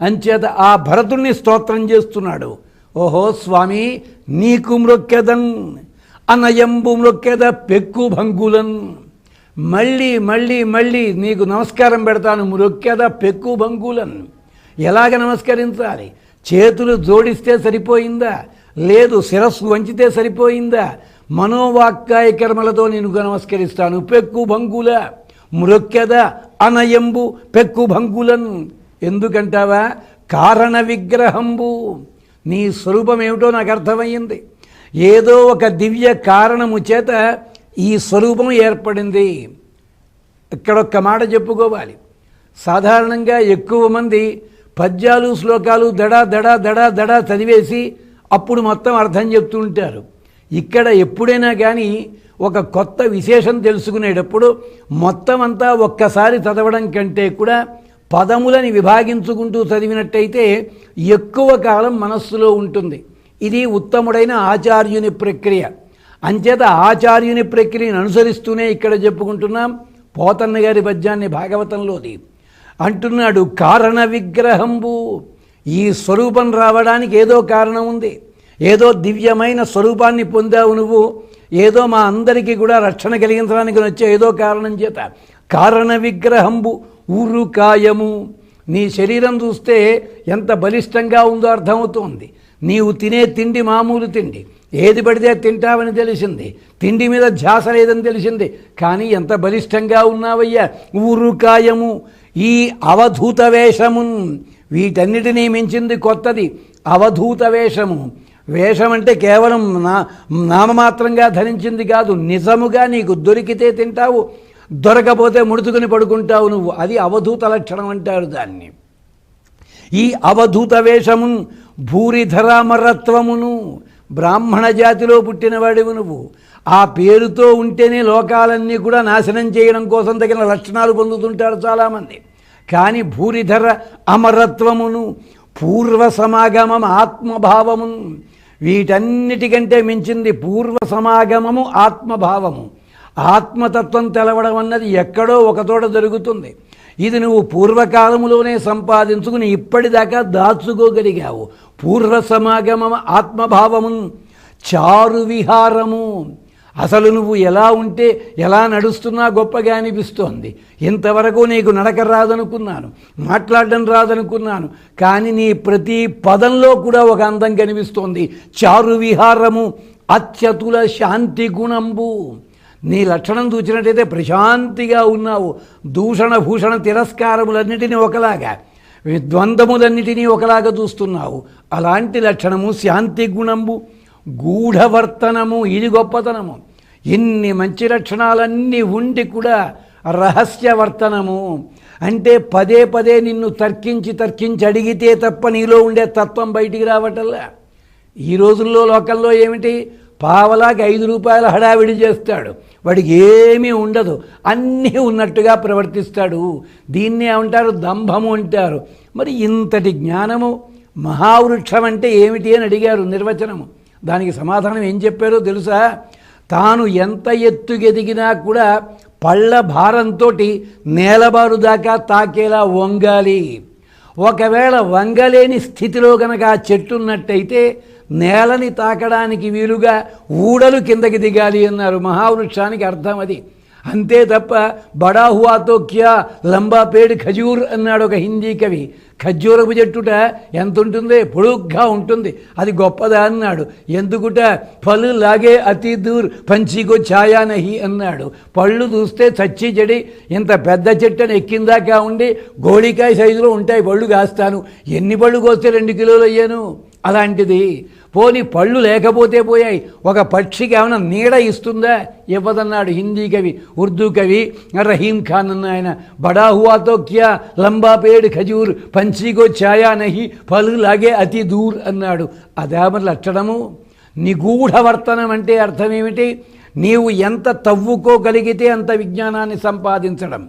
అంచేత ఆ భరతుణ్ణి స్తోత్రం చేస్తున్నాడు. ఓహో స్వామి నీకు మ్రొక్కెదన్ అనయంబు మ్రొక్కెద పెక్కు భంగులన్. మళ్ళీ మళ్ళీ మళ్ళీ నీకు నమస్కారం పెడతాను మ్రొక్కెద పెక్కు భంగులన్. ఎలాగ నమస్కరించాలి? చేతులు జోడిస్తే సరిపోయిందా? లేదు శిరస్సు వంచితే సరిపోయిందా? మనోవాక్కాయ కర్మలతో నేను నమస్కరిస్తాను పెక్కు భంగుల. మృక్కెద అనయంబు పెక్కు భంగులన్. ఎందుకంటావా? కారణ విగ్రహంబు. నీ స్వరూపం ఏమిటో నాకు అర్థమయ్యింది ఏదో ఒక దివ్య కారణము చేత ఈ స్వరూపం ఏర్పడింది. ఇక్కడొక్క మాట చెప్పుకోవాలి. సాధారణంగా ఎక్కువ మంది పద్యాలు శ్లోకాలు దడా దడా దడా దడా చదివేసి అప్పుడు మొత్తం అర్థం చెప్తూ ఉంటారు. ఇక్కడ ఎప్పుడైనా కానీ ఒక కొత్త విశేషం తెలుసుకునేటప్పుడు మొత్తం అంతా ఒక్కసారి చదవడం కంటే కూడా పదములని విభాగించుకుంటూ చదివినట్టయితే ఎక్కువ కాలం మనస్సులో ఉంటుంది. ఇది ఉత్తముడైన ఆచార్యుని ప్రక్రియ. అంచేత ఆచార్యుని ప్రక్రియను అనుసరిస్తూనే ఇక్కడ చెప్పుకుంటున్నాం పోతన్న గారి పద్యాన్ని భాగవతంలోది. అంటున్నాడు కారణ విగ్రహంబు ఈ స్వరూపం రావడానికి ఏదో కారణం ఉంది. ఏదో దివ్యమైన స్వరూపాన్ని పొందావు నువ్వు. ఏదో మా అందరికీ కూడా రక్షణ కలిగించడానికి వచ్చే ఏదో కారణం చేత. కారణ విగ్రహంబు ఊరుకాయము నీ శరీరం చూస్తే ఎంత బలిష్టంగా ఉందో అర్థమవుతోంది. నీవు తినే తిండి మామూలు తిండి. ఏది పడితే తింటావని తెలిసింది. తిండి మీద ధ్యాస లేదని తెలిసింది. కానీ ఎంత బలిష్టంగా ఉన్నావయ్యా ఊరుకాయము ఈ అవధూత వేషమున్ వీటన్నిటినీ మించింది కొత్తది అవధూత వేషము. వేషం అంటే కేవలం నా నామమాత్రంగా ధరించింది కాదు నిజముగా నీకు దొరికితే తింటావు. దొరకపోతే ముడుచుకుని పడుకుంటావు నువ్వు. అది అవధూత లక్షణం అంటారు దాన్ని. ఈ అవధూత వేషమున్ భూరిధరామరత్వమును బ్రాహ్మణ జాతిలో పుట్టినవాడివి నువ్వు. ఆ పేరుతో ఉంటేనే లోకాలన్నీ కూడా నాశనం చేయడం కోసం తగిన లక్షణాలు పొందుతుంటారు చాలామంది. కానీ భూరిధర అమరత్వమును పూర్వ సమాగమం ఆత్మభావమును వీటన్నిటికంటే మించింది పూర్వ సమాగమము ఆత్మభావము. ఆత్మతత్వం తెలవడం అన్నది ఎక్కడో ఒకచోట జరుగుతుంది. ఇది నువ్వు పూర్వకాలములోనే సంపాదించుకుని ఇప్పటిదాకా దాచుకోగలిగావు. పూర్వ సమాగమం ఆత్మభావము చారు విహారము. అసలు నువ్వు ఎలా ఉంటే ఎలా నడుస్తున్నా గొప్పగా అనిపిస్తోంది. ఇంతవరకు నీకు నడక రాదనుకున్నాను మాట్లాడడం రాదనుకున్నాను కానీ నీ ప్రతి పదంలో కూడా ఒక అందం కనిపిస్తోంది. చారు విహారము అత్యతుల శాంతి గుణంబు. నీ లక్షణం చూసినట్టయితే ప్రశాంతిగా ఉన్నావు. దూషణ భూషణ తిరస్కారములన్నిటినీ ఒకలాగా ద్వంద్వములన్నిటినీ ఒకలాగా చూస్తున్నావు. అలాంటి లక్షణము శాంతి గుణము గూఢవర్తనము ఇది గొప్పతనము. ఇన్ని మంచి లక్షణాలన్నీ ఉండి కూడా రహస్యవర్తనము అంటే పదే పదే నిన్ను తర్కించి తర్కించి అడిగితే తప్ప నీలో ఉండే తత్వం బయటికి రావటల్లా ఈ రోజుల్లో లోకల్లో ఏమిటి? పావలాకి ఐదు రూపాయల హడావిడి చేస్తాడు. వాడికి ఏమీ ఉండదు. అన్నీ ఉన్నట్టుగా ప్రవర్తిస్తాడు. దీన్నే ఏమంటారు? దంభము అంటారు. మరి ఇంతటి జ్ఞానము మహావృక్షం అంటే ఏమిటి అని అడిగారు నిర్వచనము. దానికి సమాధానం ఏం చెప్పారో తెలుసా? తాను ఎంత ఎత్తుగెదిగినా కూడా పళ్ళ భారంతో నేలబారు దాకా తాకేలా వంగాలి. ఒకవేళ వంగలేని స్థితిలో కనుక ఆ చెట్టు ఉన్నట్టయితే నేలని తాకడానికి వీలుగా ఊడలు కిందకి దిగాలి అన్నారు. మహావృక్షానికి అర్థం అది. అంతే తప్ప బడాహువాతో క్యా లంబా పేడు ఖజూర్ అన్నాడు ఒక హిందీ కవి. ఖజ్జూరపు చెట్టుట ఎంత ఉంటుంది పొడుగ్గా ఉంటుంది. అది గొప్పదా అన్నాడు. ఎందుకుట? పళ్ళు లాగే అతి దూర్ పంచిగో ఛాయా నహి అన్నాడు. పళ్ళు చూస్తే చచ్చి చెడి ఇంత పెద్ద చెట్టుని ఎక్కిందాకా ఉండి గోళికాయ సైజులో ఉంటాయి పళ్ళు కాస్తాను. ఎన్ని పళ్ళు కోస్తే రెండు కిలోలు అయ్యాను? అలాంటిది. పోని పళ్ళు లేకపోతే పోయాయి. ఒక పక్షికి ఏమైనా నీడ ఇస్తుందా? ఇవ్వదన్నాడు హిందీ కవి ఉర్దూ కవి రహీం ఖాన్ అన్న ఆయన. బడా హువాతో క్యా లంబా పేడ్ ఖజూర్ పంచీగో ఛాయా నహి పలు లాగే అతి దూర్ అన్నాడు. అదే మరి లక్షణము. నిగూఢవర్తనం అంటే అర్థమేమిటి నీవు ఎంత తవ్వుకోగలిగితే అంత విజ్ఞానాన్ని సంపాదించడం.